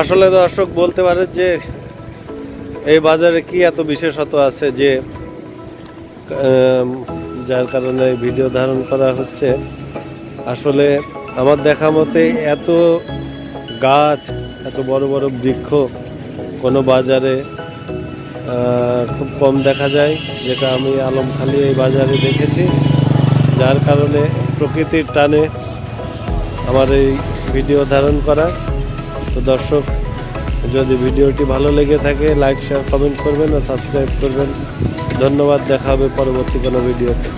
আসলে দর্শক বলতে পারে যে এই বাজারে কি এত বিশেষত আছে যে যার কারণে ভিডিও ধারণ করা হচ্ছে? আসলে আমার দেখা মতে এত গাছ, এত বড় বড় বৃক্ষ কোনো বাজারে খুব কম দেখা যায়, যেটা আমি আলমখালি এই বাজারে দেখেছি। যার কারণে প্রকৃতির টানে আমার এই ভিডিও ধারণ করা। তো দর্শক, যদি ভিডিওটি ভালো লেগে থাকে লাইক শেয়ার কমেন্ট করবেন ও সাবস্ক্রাইব করবেন। ধন্যবাদ, দেখা হবে পরবর্তী কোনো ভিডিওতে।